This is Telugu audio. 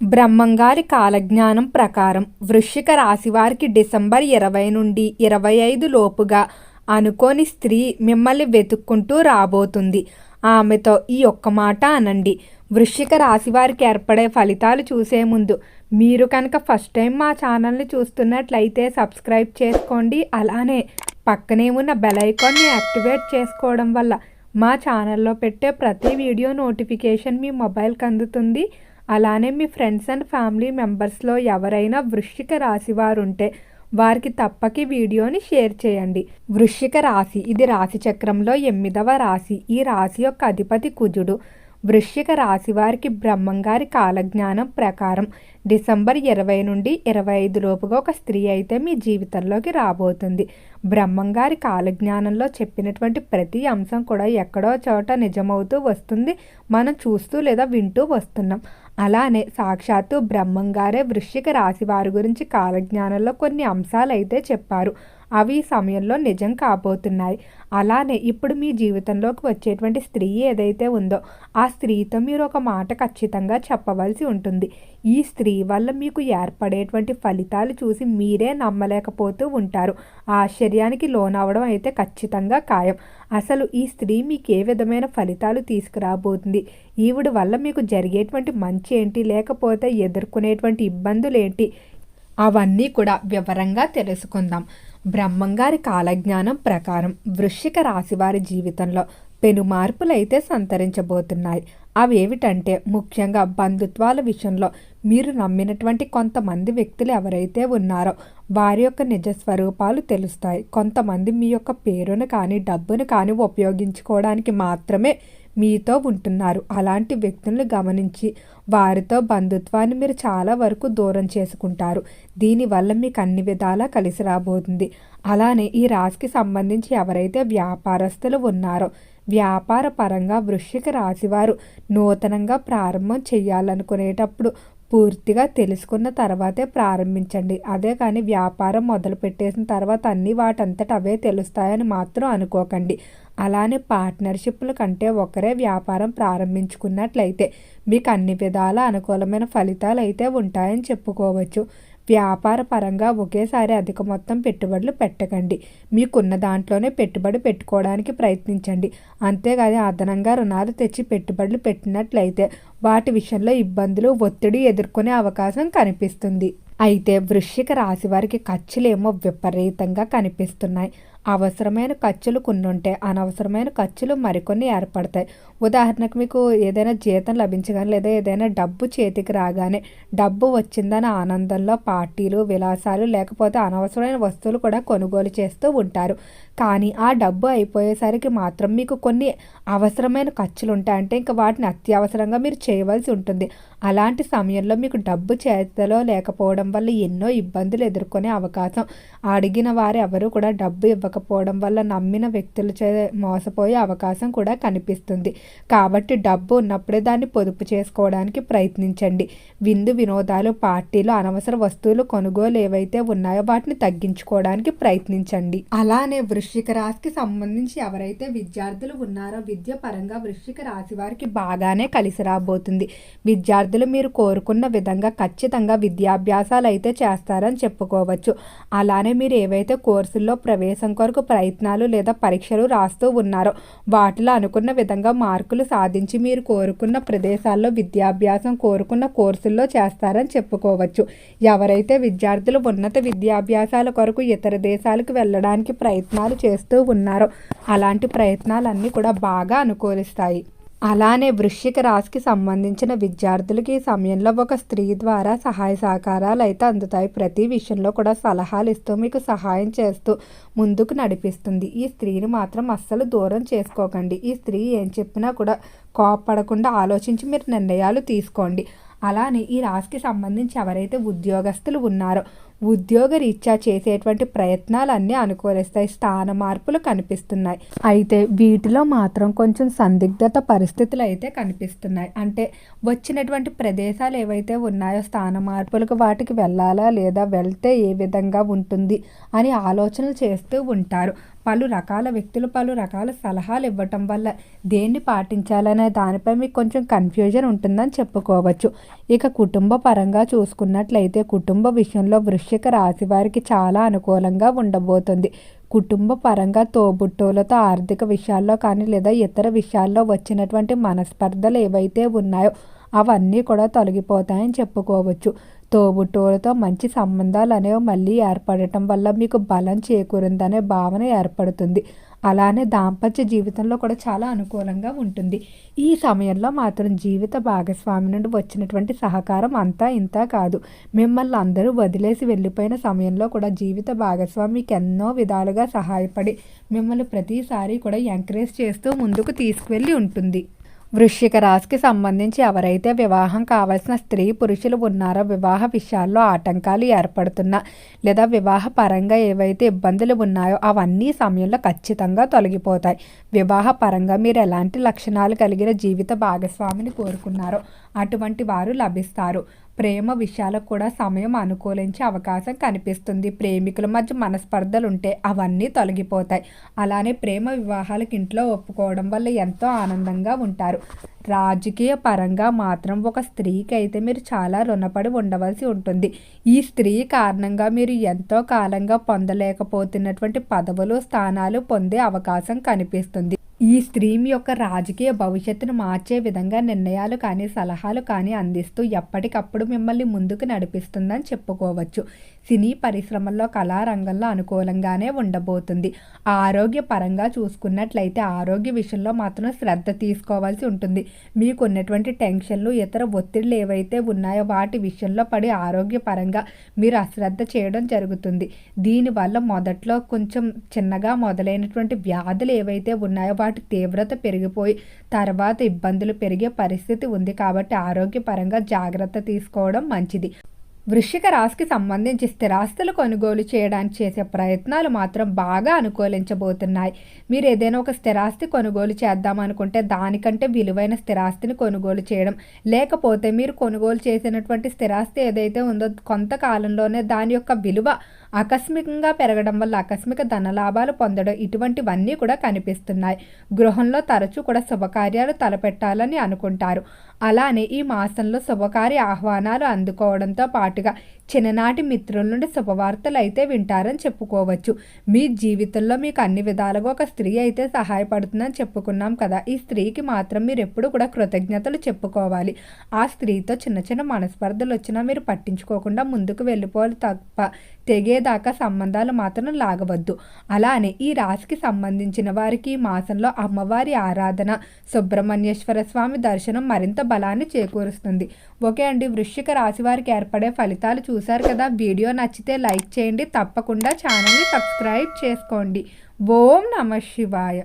బ్రహ్మంగారి కాలజ్ఞానం ప్రకారం వృశ్చిక రాశి వారికి డిసెంబర్ ఇరవై నుండి ఇరవై ఐదు లోపుగా అనుకోని స్త్రీ మిమ్మల్ని వెతుక్కుంటూ రాబోతుంది. ఆమెతో ఈ ఒక్క మాట అనండి. వృశ్చిక రాశి వారికి ఏర్పడే ఫలితాలు చూసే ముందు మీరు కనుక ఫస్ట్ టైం మా ఛానల్ని చూస్తున్నట్లయితే సబ్స్క్రైబ్ చేసుకోండి. అలానే పక్కనే ఉన్న బెల్ ఐకాన్ని యాక్టివేట్ చేసుకోవడం వల్ల మా ఛానల్లో పెట్టే ప్రతి వీడియో నోటిఫికేషన్ మీ మొబైల్కి అందుతుంది. అలానే మీ ఫ్రెండ్స్ అండ్ ఫ్యామిలీ మెంబర్స్లో ఎవరైనా వృశ్చిక రాశి వారు ఉంటే వారికి తప్పక వీడియోని షేర్ చేయండి. వృశ్చిక రాశి ఇది రాశి చక్రంలో ఎనిమిదవ రాశి. ఈ రాశి యొక్క అధిపతి కుజుడు. వృశ్చిక రాశి వారికి బ్రహ్మంగారి కాలజ్ఞానం ప్రకారం డిసెంబర్ ఇరవై నుండి ఇరవై ఐదు లోపుగా ఒక స్త్రీ అయితే మీ జీవితంలోకి రాబోతుంది. బ్రహ్మంగారి కాలజ్ఞానంలో చెప్పినటువంటి ప్రతి అంశం కూడా ఎక్కడో చోట నిజమవుతూ వస్తుంది. మనం చూస్తూ లేదా వింటూ వస్తున్నాం. అలానే సాక్షాత్తు బ్రహ్మంగారే వృశ్చిక రాశి వారి గురించి కాలజ్ఞానంలో కొన్ని అంశాలు అయితే చెప్పారు. అవి సమయంలో నిజం కాబోతున్నాయి. అలానే ఇప్పుడు మీ జీవితంలోకి వచ్చేటువంటి స్త్రీ ఏదైతే ఉందో ఆ స్త్రీతో మీరు ఒక మాట ఖచ్చితంగా చెప్పవలసి ఉంటుంది. ఈ స్త్రీ వల్ల మీకు ఏర్పడేటువంటి ఫలితాలు చూసి మీరే నమ్మలేకపోతూ ఉంటారు. ఆశ్చర్యానికి లోనవడం అయితే ఖచ్చితంగా ఖాయం. అసలు ఈ స్త్రీ మీకు ఏ విధమైన ఫలితాలు తీసుకురాబోతుంది? ఈవిడ వల్ల మీకు జరిగేటువంటి మంచి ఏంటి? లేకపోతే ఎదుర్కొనేటువంటి ఇబ్బందులు ఏంటి? అవన్నీ కూడా వివరంగా తెలుసుకుందాం. బ్రహ్మంగారి కాలజ్ఞానం ప్రకారం వృశ్చిక రాశి వారి జీవితంలో పెను మార్పులు అయితే సంతరించబోతున్నాయి. అవి ఏమిటంటే ముఖ్యంగా బంధుత్వాల విషయంలో మీరు నమ్మినటువంటి కొంతమంది వ్యక్తులు ఎవరైతే ఉన్నారో వారి యొక్క నిజ స్వరూపాలు తెలుస్తాయి. కొంతమంది మీ యొక్క పేరును కానీ డబ్బును కానీ ఉపయోగించుకోవడానికి మాత్రమే మీతో ఉంటున్నారు. అలాంటి వ్యక్తులను గమనించి వారితో బంధుత్వాన్ని మీరు చాలా వరకు దూరం చేసుకుంటారు. దీనివల్ల మీకు అన్ని విధాలా కలిసి రాబోతుంది. అలానే ఈ రాశికి సంబంధించి ఎవరైతే వ్యాపారస్తులు ఉన్నారో వ్యాపార పరంగా వృశ్చిక రాశివారు నూతనంగా ప్రారంభం చేయాలనుకునేటప్పుడు పూర్తిగా తెలుసుకున్న తర్వాతే ప్రారంభించండి. అదే కానీ వ్యాపారం మొదలు పెట్టేసిన తర్వాత అన్నీ వాటంతట అవే తెలుస్తాయని మాత్రం అనుకోకండి. అలానే పార్ట్నర్షిప్ల కంటే ఒకరే వ్యాపారం ప్రారంభించుకున్నట్లయితే మీకు అన్ని విధాల అనుకూలమైన ఫలితాలు అయితే ఉంటాయని చెప్పుకోవచ్చు. వ్యాపార పరంగా ఒకేసారి అధిక మొత్తం పెట్టుబడులు పెట్టకండి. మీకున్న దాంట్లోనే పెట్టుబడి పెట్టుకోవడానికి ప్రయత్నించండి. అంతేగాని అదనంగా రుణాలు తెచ్చి పెట్టుబడులు పెట్టినట్లయితే వాటి విషయంలో ఇబ్బందులు ఒత్తిడి ఎదుర్కొనే అవకాశం కనిపిస్తుంది. అయితే వృశ్చిక రాశి వారికి ఖర్చులేమో విపరీతంగా కనిపిస్తున్నాయి. అవసరమైన ఖర్చులు కొన్ని ఉంటాయి అనవసరమైన ఖర్చులు మరికొన్ని ఏర్పడతాయి. ఉదాహరణకు మీకు ఏదైనా జీతం లభించగానే లేదా ఏదైనా డబ్బు చేతికి రాగానే డబ్బు వచ్చిందని ఆనందంలో పార్టీలు విలాసాలు లేకపోతే అనవసరమైన వస్తువులు కూడా కొనుగోలు చేస్తూ ఉంటారు. కానీ ఆ డబ్బు అయిపోయేసరికి మాత్రం మీకు కొన్ని అవసరమైన ఖర్చులు ఉంటాయంటే ఇంకా వాటిని అత్యవసరంగా మీరు చేయవలసి ఉంటుంది. అలాంటి సమయంలో మీకు డబ్బు చేతిలో లేకపోవడం వల్ల ఎన్నో ఇబ్బందులు ఎదుర్కొనే అవకాశం. అడిగిన వారు ఎవరు కూడా డబ్బు ఇవ్వ ఇవ్వకపోవడం వల్ల నమ్మిన వ్యక్తుల చే మోసపోయే అవకాశం కూడా కనిపిస్తుంది. కాబట్టి డబ్బు ఉన్నప్పుడే దాన్ని పొదుపు చేసుకోవడానికి ప్రయత్నించండి. విందు వినోదాలు పార్టీలు అనవసర వస్తువులు కొనుగోలు ఏవైతే ఉన్నాయో వాటిని తగ్గించుకోవడానికి ప్రయత్నించండి. అలానే వృశ్చిక రాశికి సంబంధించి ఎవరైతే విద్యార్థులు ఉన్నారో విద్య పరంగా వృశ్చిక రాశి వారికి బాగానే కలిసి రాబోతుంది. విద్యార్థులు మీరు కోరుకున్న విధంగా ఖచ్చితంగా విద్యాభ్యాసాలు అయితే చేస్తారని చెప్పుకోవచ్చు. అలానే మీరు ఏవైతే కోర్సుల్లో ప్రవేశం కొరకు ప్రయత్నాలు లేదా పరీక్షలు రాస్తూ ఉన్నారో. వాటిలో అనుకున్న విధంగా మార్కులు సాధించి మీరు కోరుకున్న ప్రదేశాల్లో విద్యాభ్యాసం కోరుకున్న కోర్సుల్లో చేస్తారని చెప్పుకోవచ్చు. ఎవరైతే విద్యార్థులు ఉన్నత విద్యాభ్యాసాల కొరకు ఇతర దేశాలకు వెళ్ళడానికి ప్రయత్నాలు చేస్తూ ఉన్నారో అలాంటి ప్రయత్నాలన్నీ కూడా బాగా అనుకూలిస్తాయి. అలానే వృశ్చిక రాశికి సంబంధించిన విద్యార్థులకి ఈ సమయంలో ఒక స్త్రీ ద్వారా సహాయ సహకారాలు అయితే అందుతాయి. ప్రతి విషయంలో కూడా సలహాలు ఇస్తూ మీకు సహాయం చేస్తూ ముందుకు నడిపిస్తుంది. ఈ స్త్రీని మాత్రం అస్సలు దూరం చేసుకోకండి. ఈ స్త్రీ ఏం చెప్పినా కూడా కోపడకుండా ఆలోచించి మీరు నిర్ణయాలు తీసుకోండి. అలానే ఈ రాశికి సంబంధించి ఎవరైతే ఉద్యోగస్తులు ఉన్నారో ఉద్యోగ రీత్యా చేసేటువంటి ప్రయత్నాలన్నీ అనుకూలిస్తాయి. స్థాన మార్పులు కనిపిస్తున్నాయి. అయితే వీటిలో మాత్రం కొంచెం సందిగ్ధత పరిస్థితులు అయితే కనిపిస్తున్నాయి. అంటే వచ్చినటువంటి ప్రదేశాలు ఏవైతే ఉన్నాయో స్థాన మార్పులకు వాటికి వెళ్ళాలా లేదా వెళ్తే ఏ విధంగా ఉంటుంది అని ఆలోచనలు చేస్తూ ఉంటారు. పలు రకాల వ్యక్తులు పలు రకాల సలహాలు ఇవ్వటం వల్ల దేన్ని పాటించాలనే దానిపై మీకు కొంచెం కన్ఫ్యూజన్ ఉంటుందని చెప్పుకోవచ్చు. ఇక కుటుంబ పరంగా చూసుకున్నట్లయితే కుటుంబ విషయంలో వృశ్చిక రాశి వారికి చాలా అనుకూలంగా ఉండబోతుంది. కుటుంబ పరంగా తోబుట్టువులతో ఆర్థిక విషయాల్లో కానీ లేదా ఇతర విషయాల్లో వచ్చినటువంటి మనస్పర్ధలు ఏవైతే ఉన్నాయో అవన్నీ కూడా తొలగిపోతాయని చెప్పుకోవచ్చు. తోబుట్టువులతో మంచి సంబంధాలు అనేవి మళ్ళీ ఏర్పడటం వల్ల మీకు బలం చేకూరిందనే భావన ఏర్పడుతుంది. అలానే దాంపత్య జీవితంలో కూడా చాలా అనుకూలంగా ఉంటుంది. ఈ సమయంలో మాత్రం జీవిత భాగస్వామి నుండి వచ్చినటువంటి సహకారం అంతా ఇంత కాదు. మిమ్మల్ని అందరూ వదిలేసి వెళ్ళిపోయిన సమయంలో కూడా జీవిత భాగస్వామికి ఎన్నో విధాలుగా సహాయపడి మిమ్మల్ని ప్రతిసారి కూడా ఎంకరేజ్ చేస్తూ ముందుకు తీసుకువెళ్ళి ఉంటుంది. వృశ్చిక రాశికి సంబంధించి ఎవరైతే వివాహం కావాల్సిన స్త్రీ పురుషులు ఉన్నారో వివాహ విషయాల్లో ఆటంకాలు ఏర్పడుతున్నా లేదా వివాహ పరంగా ఏవైతే ఇబ్బందులు ఉన్నాయో అవన్నీ సమయంలో ఖచ్చితంగా తొలగిపోతాయి. వివాహ పరంగా మీరు ఎలాంటి లక్షణాలు కలిగిన జీవిత భాగస్వామిని కోరుకున్నారో అటువంటి వారు లభిస్తారు. ప్రేమ విషయాలకు కూడా సమయం అనుకూలించే అవకాశం కనిపిస్తుంది. ప్రేమికుల మధ్య మనస్పర్ధలు ఉంటే అవన్నీ తొలగిపోతాయి. అలానే ప్రేమ వివాహాలకు ఇంట్లో ఒప్పుకోవడం వల్ల ఎంతో ఆనందంగా ఉంటారు. రాజకీయ పరంగా మాత్రం ఒక స్త్రీకి అయితే మీరు చాలా రుణపడి ఉండవలసి ఉంటుంది. ఈ స్త్రీ కారణంగా మీరు ఎంతో కాలంగా పొందలేకపోతున్నటువంటి పదవులు స్థానాలు పొందే అవకాశం కనిపిస్తుంది. ఈ స్త్రీ యొక్క రాజకీయ భవిష్యత్తును మార్చే విధంగా నిర్ణయాలు కానీ సలహాలు కానీ అందిస్తూ ఎప్పటికప్పుడు మిమ్మల్ని ముందుకు నడిపిస్తుందని చెప్పుకోవచ్చు. సినీ పరిశ్రమల్లో కళారంగంలో అనుకూలంగానే ఉండబోతుంది. ఆరోగ్య పరంగా చూసుకున్నట్లయితే ఆరోగ్య విషయంలో మాత్రం శ్రద్ధ తీసుకోవాల్సి ఉంటుంది. మీకు ఉన్నటువంటి టెన్షన్లు ఇతర ఒత్తిడులు ఏవైతే ఉన్నాయో వాటి విషయంలో పడి ఆరోగ్యపరంగా మీరు అశ్రద్ధ చేయడం జరుగుతుంది. దీనివల్ల మొదట్లో కొంచెం చిన్నగా మొదలైనటువంటి వ్యాధులు ఏవైతే ఉన్నాయో వాటి తీవ్రత పెరిగిపోయి తర్వాత ఇబ్బందులు పెరిగే పరిస్థితి ఉంది కాబట్టి ఆరోగ్యపరంగా జాగ్రత్త తీసుకోవడం మంచిది. వృశ్చిక రాశికి సంబంధించి స్థిరాస్తులు కొనుగోలు చేయడానికి చేసే ప్రయత్నాలు మాత్రం బాగా అనుకూలించబోతున్నాయి. మీరు ఏదైనా ఒక స్థిరాస్తి కొనుగోలు చేద్దామనుకుంటే దానికంటే విలువైన స్థిరాస్తిని కొనుగోలు చేయడం లేకపోతే మీరు కొనుగోలు చేసినటువంటి స్థిరాస్తి ఏదైతే ఉందో కొంతకాలంలోనే దాని యొక్క విలువ ఆకస్మికంగా పెరగడం వల్ల ఆకస్మిక ధనలాభాలు పొందడం ఇటువంటివన్నీ కూడా కనిపిస్తున్నాయి. గృహంలో తరచూ కూడా శుభకార్యాలు తలపెట్టాలని అనుకుంటారు. అలానే ఈ మాసంలో శుభకార్య ఆహ్వానాలు అందుకోవడంతో పాటుగా చిన్ననాటి మిత్రుల నుండి శుభవార్తలు అయితే వింటారని చెప్పుకోవచ్చు. మీ జీవితంలో మీకు అన్ని విధాలుగా ఒక స్త్రీ అయితే సహాయపడుతుందని చెప్పుకున్నాం కదా. ఈ స్త్రీకి మాత్రం మీరు ఎప్పుడు కూడా కృతజ్ఞతలు చెప్పుకోవాలి. ఆ స్త్రీతో చిన్న చిన్న మనస్పర్ధలు వచ్చినా మీరు పట్టించుకోకుండా ముందుకు వెళ్ళిపోవాలి తప్ప తెగే దాకా సంబంధాలు మాత్రం లాగవద్దు. అలానే ఈ రాశికి సంబంధించిన వారికి ఈ మాసంలో అమ్మవారి ఆరాధన సుబ్రహ్మణ్యేశ్వర స్వామి దర్శనం మరింత బలాన్ని చేకూరుస్తుంది. ఓకే అండి వృశ్చిక రాశి వారికి ఏర్పడే ఫలితాలు చూశారు కదా? వీడియో నచ్చితే లైక్ చేయండి తప్పకుండా ఛానల్ని సబ్స్క్రైబ్ చేసుకోండి. ఓం నమ శివాయ.